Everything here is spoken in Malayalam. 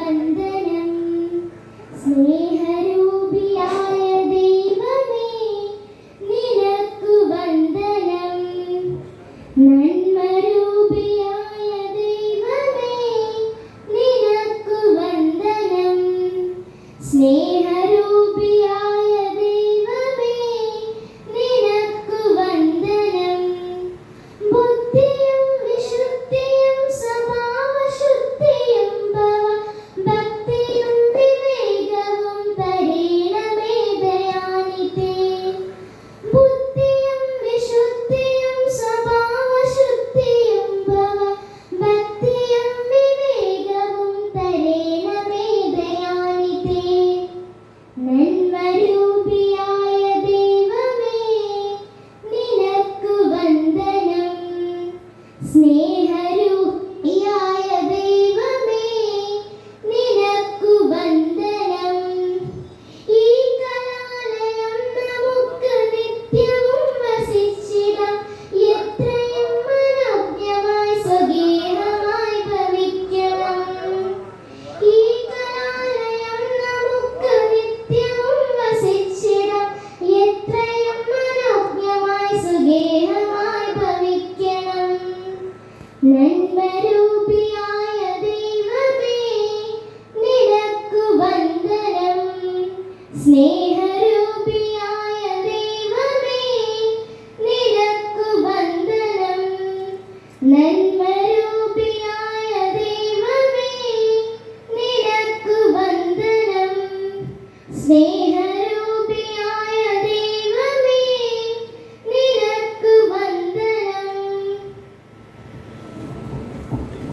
വന്ദനം. സ്നേഹരൂപിയായ ദൈവമേ നിനക്കു വന്ദനം. നന്മരൂപിയായ ദൈവമേ നിനക്കു വന്ദനം. സ്നേഹ Nenmayu സ്നേഹരൂപിയായ ദൈവമേ നിനക്കു വന്ദനം. നന്മരൂപിയായ ദൈവമേ നിനക്കു വന്ദനം. സ്നേഹ